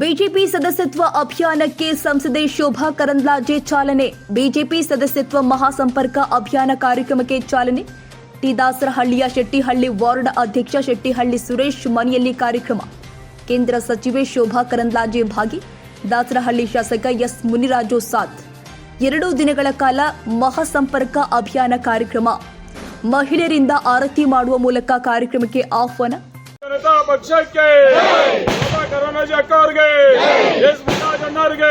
BJP ಸದಸ್ಯತ್ವ ಅಭಿಯಾನಕ್ಕೆ ಸಂಸದೆ ಶೋಭಾ ಕರಂದ್ಲಾಜೆ ಚಾಲನೆ. ಬಿಜೆಪಿ ಸದಸ್ಯತ್ವ ಮಹಾಸಂಪರ್ಕ ಅಭಿಯಾನ ಕಾರ್ಯಕ್ರಮಕ್ಕೆ ಚಾಲನೆ. ಟಿ ದಾಸರಹಳ್ಳಿಯ ಶೆಟ್ಟಿಹಳ್ಳಿ ವಾರ್ಡ್ ಅಧ್ಯಕ್ಷ ಶೆಟ್ಟಿಹಳ್ಳಿ ಸುರೇಶ್ ಮನೆಯಲ್ಲಿ ಕಾರ್ಯಕ್ರಮ. ಕೇಂದ್ರ ಸಚಿವೆ ಶೋಭಾ ಕರಂದ್ಲಾಜೆ ಭಾಗಿ, ದಾಸರಹಳ್ಳಿ ಶಾಸಕ ಎಸ್ ಮುನಿರಾಜು ಸಾತ್ ಎರಡು ದಿನಗಳ ಕಾಲ ಮಹಾಸಂಪರ್ಕ ಅಭಿಯಾನ ಕಾರ್ಯಕ್ರಮ. ಮಹಿಳೆಯರಿಂದ ಆರತಿ ಮಾಡುವ ಮೂಲಕ ಕಾರ್ಯಕ್ರಮಕ್ಕೆ ಆಹ್ವಾನ. ಜನತಾ ಅಕ್ಕವರಿಗೆ ಎಸ್ ಮುನಿರಾಜ್ ಅಣ್ಣವ್ರಿಗೆ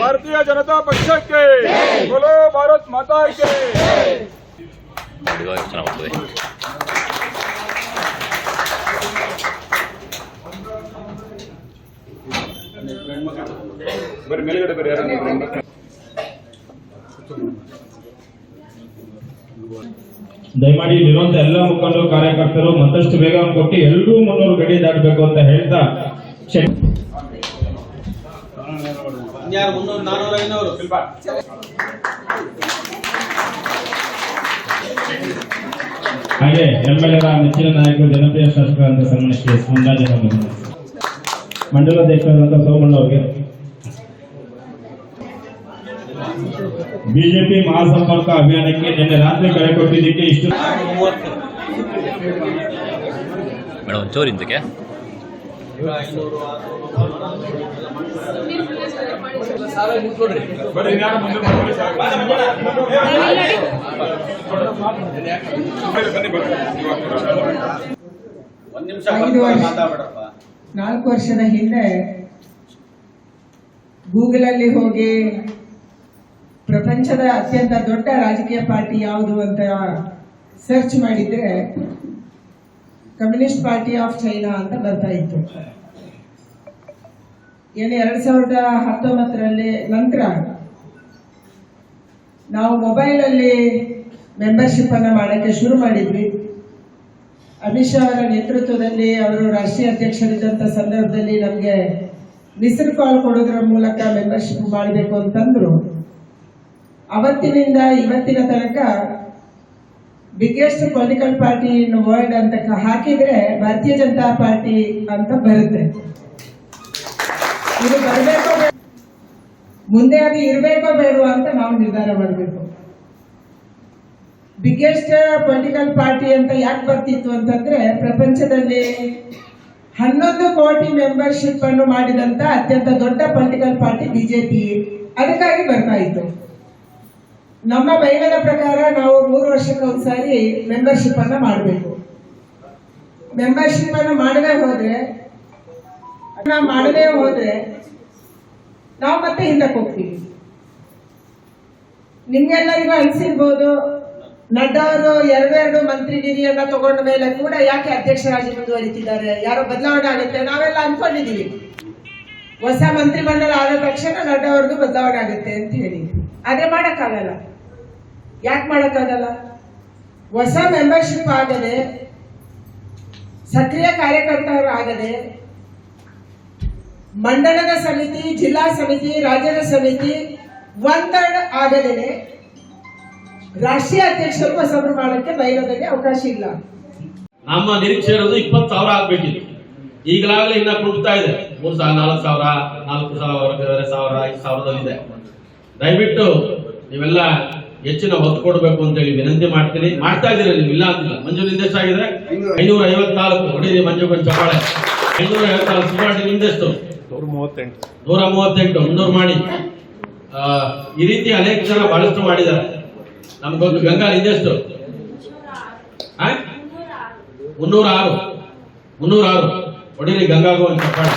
ಭಾರತೀಯ ಜನತಾ ಪಕ್ಷಕ್ಕೆ बोलो ಭಾರತ್ ಮಾತಾ ಕೆ ಇವಾಗ ಚೆನ್ನಾಗಿ ಬರೀ ಮೇಲ್ಗಡೆ ಬರೀ ಯಾರು ದಯಮಾಡಿ ಇಲ್ಲಿರುವಂತ ಎಲ್ಲ ಮುಖಂಡರು ಕಾರ್ಯಕರ್ತರು ಮತ್ತಷ್ಟು ಬೇಗ ಕೊಟ್ಟು ಎಲ್ಲರೂ ಮುನ್ನೂರು ಗಡಿ ದಾಟಬೇಕು ಅಂತ ಹೇಳ್ತಾ ಇನ್ಯಾರು ಮುನ್ನೂರು ನಾನೂರು ಐನೂರು ಹಾಗೆ ಎಂಎಲ್ಎರ ನೆಚ್ಚಿನ ನಾಯಕರು ಜನಪ್ರಿಯ ಶಾಸಕರಾದ ಎಸ್ ಮಂಜಾಜನವರು ಮಂಡಲಾಧ್ಯಕ್ಷರಾದಂತಹ ಸೋಮಣ್ಣ ಅವರಿಗೆ. ಬಿಜೆಪಿ ಮಹಾಸಂಪರ್ಕ ಅಭಿಯಾನಕ್ಕೆ ನಿನ್ನೆ ರಾತ್ರಿ ಕರೆ ಕೊಟ್ಟಿದ್ದಕ್ಕೆ ಇಷ್ಟು ಮೇಡಮ್ ಒಂಚೂರು ನಾಲ್ಕು ವರ್ಷದ ಹಿಂದೆ ಗೂಗಲ್ ಅಲ್ಲಿ ಹೋಗಿ ಪ್ರಪಂಚದ ಅತ್ಯಂತ ದೊಡ್ಡ ರಾಜಕೀಯ ಪಾರ್ಟಿ ಯಾವುದು ಅಂತ ಸರ್ಚ್ ಮಾಡಿದ್ರೆ ಕಮ್ಯುನಿಸ್ಟ್ ಪಾರ್ಟಿ ಆಫ್ ಚೈನಾ ಅಂತ ಬರ್ತಾ ಇತ್ತು. ಏನು ಎರಡ್ ಸಾವಿರದ ಹತ್ತೊಂಬತ್ತರಲ್ಲಿ ನಂತರ ನಾವು ಮೊಬೈಲಲ್ಲಿ ಮೆಂಬರ್ಶಿಪ್ ಅನ್ನು ಮಾಡಕ್ಕೆ ಶುರು ಮಾಡಿದ್ವಿ. ಅಮಿತ್ ಶಾ ಅವರ ನೇತೃತ್ವದಲ್ಲಿ ಅವರು ರಾಷ್ಟ್ರೀಯ ಅಧ್ಯಕ್ಷರಿದ್ದಂಥ ಸಂದರ್ಭದಲ್ಲಿ ನಮಗೆ ಮಿಸ್ಡ್ ಕಾಲ್ ಕೊಡೋದ್ರ ಮೂಲಕ ಮೆಂಬರ್ಶಿಪ್ ಮಾಡಬೇಕು ಅಂತಂದ್ರು. ಅವತ್ತಿನಿಂದ ಇವತ್ತಿನ ತನಕ biggest political party in world ಅಂತ ಹಾಕಿದ್ರೆ ಭಾರತೀಯ ಜನತಾ ಪಾರ್ಟಿ ಅಂತ ಬರುತ್ತೆ. ಇದು ಬರಬೇಕೋ ಮುಂದೆ ಅದು ಇರಬೇಕೋ ಬೇಡ ಅಂತ ನಾವು ನಿರ್ಧಾರ ಮಾಡಬೇಕು. ಬಿಗ್ಗೆಸ್ಟ್ ಪೊಲಿಟಿಕಲ್ ಪಾರ್ಟಿ ಅಂತ ಯಾಕೆ ಬರ್ತಿತ್ತು ಅಂತಂದ್ರೆ ಪ್ರಪಂಚದಲ್ಲಿ ಹನ್ನೊಂದು ಕೋಟಿ ಮೆಂಬರ್ಶಿಪ್ ಅನ್ನು ಮಾಡಿದಂತ ಅತ್ಯಂತ ದೊಡ್ಡ ಪೊಲಿಟಿಕಲ್ ಪಾರ್ಟಿ ಬಿಜೆಪಿ. ಅದಕ್ಕಾಗಿ ಬರ್ತಾ ಇತ್ತು. ನಮ್ಮ ಬೈಲದ ಪ್ರಕಾರ ನಾವು ಮೂರು ವರ್ಷಕ್ಕೆ ಒಂದ್ಸಾರಿ ಮೆಂಬರ್ಶಿಪ್ ಅನ್ನ ಮಾಡಬೇಕು. ಮೆಂಬರ್ಶಿಪ್ ಅನ್ನು ಮಾಡದೇ ಹೋದ್ರೆ ನಾವು ಮಾಡದೇ ಹೋದ್ರೆ ನಾವು ಮತ್ತೆ ಹಿಂದಕ್ಕೆ ಹೋಗ್ತೀವಿ. ನಿಮ್ಗೆಲ್ಲರಿಗೂ ಅನ್ಸಿರ್ಬೋದು, ನಡ್ಡವರು ಎರಡೆರಡು ಮಂತ್ರಿಗಿರಿಯನ್ನ ತಗೊಂಡ ಮೇಲೆ ಕೂಡ ಯಾಕೆ ಅಧ್ಯಕ್ಷರಾಗಿ ಮುಂದುವರಿತಿದ್ದಾರೆ, ಯಾರೋ ಬದಲಾವಣೆ ಆಗುತ್ತೆ ನಾವೆಲ್ಲ ಅನ್ಕೊಂಡಿದೀವಿ ಹೊಸ ಮಂತ್ರಿಮಂಡಲ ಆದ ತಕ್ಷಣ ನಡ್ಡವ್ರದ್ದು ಬದಲಾವಣೆ ಆಗುತ್ತೆ ಅಂತ ಹೇಳಿ. ಆದ್ರೆ ಮಾಡೋಕ್ಕಾಗಲ್ಲ. ಯಾಕೆ ಮಾಡಕ್ಕಾಗಲ್ಲ? ಹೊಸ ಮೆಂಬರ್ಶಿಪ್ ಆಗದೆ, ಸಕ್ರಿಯ ಕಾರ್ಯಕರ್ತರು ಆಗದೆ, ಮಂಡಲದ ಸಮಿತಿ, ಜಿಲ್ಲಾ ಸಮಿತಿ, ರಾಜ್ಯದ ಸಮಿತಿ ಒನ್ ಥರ್ಡ್ ಆಗದೇನೆ ರಾಷ್ಟ್ರೀಯ ಅಧ್ಯಕ್ಷರು ಹೊಸಬ್ರು ಮಾಡೋಕ್ಕೆ ಬಯಲೋದಕ್ಕೆ ಅವಕಾಶ ಇಲ್ಲ. ನಮ್ಮ ನಿರೀಕ್ಷೆ ಇರೋದು ಇಪ್ಪತ್ತು ಸಾವಿರ ಆಗ್ಬೇಕಿತ್ತು ಈಗಲಾಗಲೇ ಇನ್ನ ಕುಡ್ತಾ ಇದೆ. ಮೂರ್ ಸಾವಿರ ನಾಲ್ಕು ಸಾವಿರ ನಾಲ್ಕು ಸಾವಿರ ಸಾವಿರ, ಐದು ಸಾವಿರದಲ್ಲಿದೆ. ದಯವಿಟ್ಟು ನೀವೆಲ್ಲ ಹೆಚ್ಚಿನ ಒತ್ತು ಕೊಡಬೇಕು ಅಂತ ಹೇಳಿ ವಿನಂತಿ ಮಾಡ್ತೀನಿ. ಮಾಡ್ತಾ ಇದ್ದೀರ ನೀವು? ಇಲ್ಲ ಅಂತಿಲ್ಲ. ಮಂಜು ನಿರ್ದೇಶ ಆಗಿದೆ ಐನೂರ ಐವತ್ನಾಲ್ಕು ಹೊಡೀರಿ ಮಂಜು ಚಪ್ಪಾಳೆ ಐನೂರ ಐವತ್ನಾಲ್ಕು ಸುಮಾರು ನಿಮ್ದೆಷ್ಟು ನೂರ ಮೂವತ್ತೆಂಟು, ಮುನ್ನೂರು ಮಾಡಿ. ಈ ರೀತಿ ಅನೇಕ ಜನ ಬಹಳಷ್ಟು ಮಾಡಿದ್ದಾರೆ. ನಮ್ಗೊಂದು ಗಂಗಾ ನಿಂದೆಷ್ಟು? ಮುನ್ನೂರ ಆರು ಮುನ್ನೂರ ಆರು ಹೊಡೀರಿ ಗಂಗಾಗೂ ಒಂದು ಚಪ್ಪಾಳೆ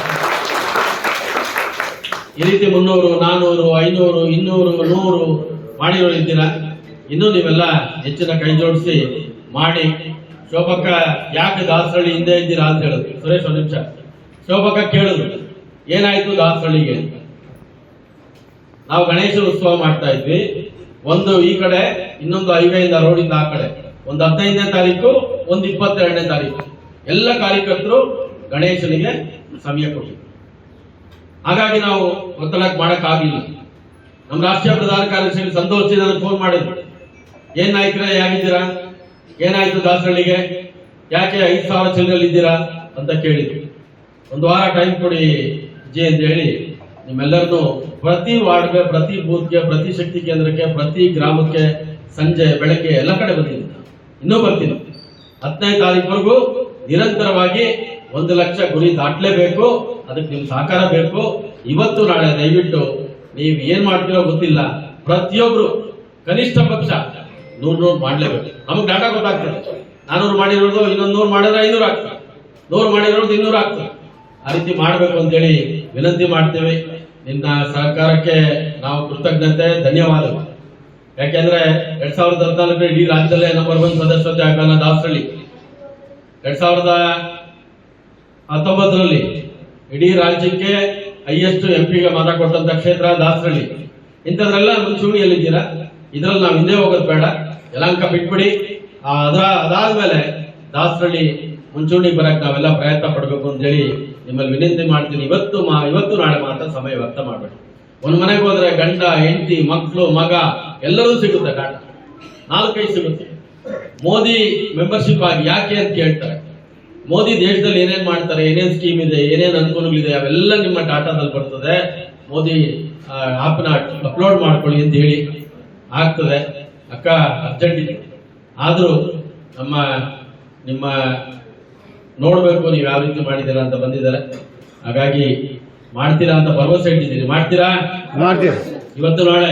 ಈ ರೀತಿ ಮುನ್ನೂರು, ನಾನೂರು, ಐನೂರು, ಇನ್ನೂರು, ನೂರು ಮಾಡಿರೋರಿದ್ದೀರಾ ಇನ್ನೂ ನೀವೆಲ್ಲ ಹೆಚ್ಚಿನ ಕೈ ಜೋಡಿಸಿ ಮಾಡಿ. ಶೋಭಕ್ಕ ಯಾಕೆ ದಾಸರಳ್ಳಿ ಹಿಂದೆ ಇದ್ದೀರಾ ಅಂತ ಹೇಳಿದ್ರು ಸುರೇಶ್ ಒಂದು ನಿಮಿಷ. ಶೋಭಕ್ಕ ಕೇಳಿದ್ರು ಏನಾಯ್ತು ದಾಸರಳ್ಳಿಗೆ? ನಾವು ಗಣೇಶ ಉತ್ಸವ ಮಾಡ್ತಾ ಇದ್ವಿ. ಒಂದು ಈ ಕಡೆ, ಇನ್ನೊಂದು ಹೈವೇಯಿಂದ ರೋಡಿಂದ ಆ ಕಡೆ. ಒಂದು ಹದಿನೈದನೇ ತಾರೀಕು, ಒಂದು ಇಪ್ಪತ್ತೆರಡನೇ ತಾರೀಕು. ಎಲ್ಲ ಕಾರ್ಯಕರ್ತರು ಗಣೇಶನಿಗೆ ಸಮಯ ಕೊಟ್ಟಿದ್ರು. ಹಾಗಾಗಿ ನಾವು ಒತ್ತಡಕ್ಕೆ ಮಾಡಕ್ ಆಗಿಲ್ಲ ನಮ್ಮ ರಾಷ್ಟ್ರೀಯ ಪ್ರಧಾನ ಕಾರ್ಯದರ್ಶಿ ಸಂತೋಷ್ ನನಗೆ ಫೋನ್ ಮಾಡಿದ್ರು. ಏನ್ ನಾಯಕರ ಯಾಗಿದ್ದೀರಾ ಏನಾಯ್ತು ದಾಸರಳ್ಳಿಗೆ? ಯಾಕೆ ಐದು ಸಾವಿರ ಚಿಲ್ಲರಲ್ಲಿ ಅಂತ ಕೇಳಿದ್ರು. ಒಂದು ವಾರ ಟೈಮ್ ಕೊಡಿ ಜಿ ಅಂತ ಹೇಳಿ ನಿಮ್ಮೆಲ್ಲರನ್ನು ಪ್ರತಿ ವಾರ್ಡ್ಗೆ, ಪ್ರತಿ ಬೂತ್ಗೆ, ಪ್ರತಿ ಶಕ್ತಿ ಕೇಂದ್ರಕ್ಕೆ, ಪ್ರತಿ ಗ್ರಾಮಕ್ಕೆ ಸಂಜೆ, ಬೆಳಗ್ಗೆ ಎಲ್ಲ ಕಡೆ ಬಂದಿದ್ದೀನಿ. ಇನ್ನೂ ಬರ್ತೀನಿ. ಹತ್ತನೇ ತಾರೀಕುವರೆಗೂ ನಿರಂತರವಾಗಿ ಒಂದು ಲಕ್ಷ ಗುರಿ ದಾಟಲೇಬೇಕು, ಅದಕ್ಕೆ ನಿಮ್ ಸಹಕಾರ ಬೇಕು. ಇವತ್ತು ನಾಳೆ ದಯವಿಟ್ಟು ನೀವು ಏನ್ ಮಾಡ್ತೀರೋ ಗೊತ್ತಿಲ್ಲ. ಪ್ರತಿಯೊಬ್ರು ಕನಿಷ್ಠ ಪಕ್ಷ ನೂರ್ ನೂರ್ ಮಾಡ್ಲೇಬೇಕು. ನಮಗೆ ಡಾಟಾ ಗೊತ್ತಾಗ್ತದೆ. ನಾನೂರು ಮಾಡಿರೋದು ಇನ್ನೊಂದ್ ನೂರು ಮಾಡಿದ್ರೆ ಐನೂರು ಆಗ್ತದೆ. ನೂರು ಮಾಡಿರೋದು ಇನ್ನೂರು ಆಗ್ತದೆ. ಆ ರೀತಿ ಮಾಡಬೇಕು ಅಂತೇಳಿ ವಿನಂತಿ ಮಾಡ್ತೇವೆ. ನಿನ್ನ ಸಹಕಾರಕ್ಕೆ ನಾವು ಕೃತಜ್ಞತೆ, ಧನ್ಯವಾದಗಳು. ಯಾಕೆಂದ್ರೆ ಎರಡ್ ಸಾವಿರದ ಹದಿನಾಲ್ಕು ಇಡೀ ರಾಜ್ಯದಲ್ಲೇ ನಂಬರ್ ಒನ್ ಸದಸ್ಯತೆ ಆಗಲ್ಲ ದಾಸರಳ್ಳಿ. ಎರಡ್ ಸಾವಿರದ ಹತ್ತೊಂಬತ್ತರಲ್ಲಿ ಇಡೀ ರಾಜ್ಯಕ್ಕೆ ಹೈಯೆಸ್ಟ್ ಎಂ ಪಿಗೆ ಮತ ಕೊಟ್ಟಂತ ಕ್ಷೇತ್ರ ದಾಸರಳ್ಳಿ. ಇಂಥದ್ರೆಲ್ಲ ಮುಂಚೂಣಿಯಲ್ಲಿದ್ದೀರಾ ಇದ್ರಲ್ಲಿ ನಾವು ಹಿಂದೆ ಹೋಗೋದು ಬೇಡ. ಯಲಂಕ ಬಿಟ್ಬಿಡಿ. ಅದರ ಅದಾದ ಅದಾದ್ಮೇಲೆ ದಾಸರಳ್ಳಿ ಮುಂಚೂಣಿ ಬರಕ್ ನಾವೆಲ್ಲ ಪ್ರಯತ್ನ ಪಡ್ಬೇಕು ಅಂತ ಹೇಳಿ ನಿಮ್ಮಲ್ಲಿ ವಿನಂತಿ ಮಾಡ್ತೀನಿ. ಇವತ್ತು ಮಾ, ಇವತ್ತು ನಾಳೆ ಮಾತ್ರ ಸಮಯ ವ್ಯರ್ಥ ಮಾಡ್ಬೇಡಿ. ಒಂದು ಮನೆಗೆ ಹೋದ್ರೆ ಗಂಡ, ಹೆಂಡತಿ ಮಕ್ಕಳು ಮಗ ಎಲ್ಲರೂ ಸಿಗುತ್ತೆ ಕಾಟ ನಾಲ್ಕೈದು ಸಿಗುತ್ತೆ. ಮೋದಿ ಮೆಂಬರ್ಶಿಪ್ ಆಗಿ ಯಾಕೆ ಅಂತ ಕೇಳ್ತಾರೆ. ಮೋದಿ ದೇಶದಲ್ಲಿ ಏನೇನ್ ಮಾಡ್ತಾರೆ ಏನೇನ್ ಸ್ಕೀಮ್ ಇದೆ ಏನೇನ್ ಅನುಕೂಲಗಳಿದೆ ಅವೆಲ್ಲ ನಿಮ್ಮ ಡಾಟಾದಲ್ಲಿ ಬರ್ತದೆ. ಮೋದಿ ಆಪ್ನ ಅಪ್ಲೋಡ್ ಮಾಡ್ಕೊಳ್ಳಿ ಅಂತ ಹೇಳಿ ಆಗ್ತದೆ. ಅಕ್ಕ ಅರ್ಜೆಂಟ್ ಇದೆ. ಆದ್ರೂ ನಮ್ಮ ನಿಮ್ಮ ನೋಡ್ಬೇಕು ನೀವು ಯಾವ ರೀತಿ ಮಾಡಿದ್ದೀರಾ ಅಂತ ಬಂದಿದ್ದಾರೆ. ಹಾಗಾಗಿ ಮಾಡ್ತೀರಾ ಅಂತ ಭರವಸೆ ಇಟ್ಟಿದ್ದೀರಿ. ಮಾಡ್ತೀರಾ? ಇವತ್ತು ನಾಳೆ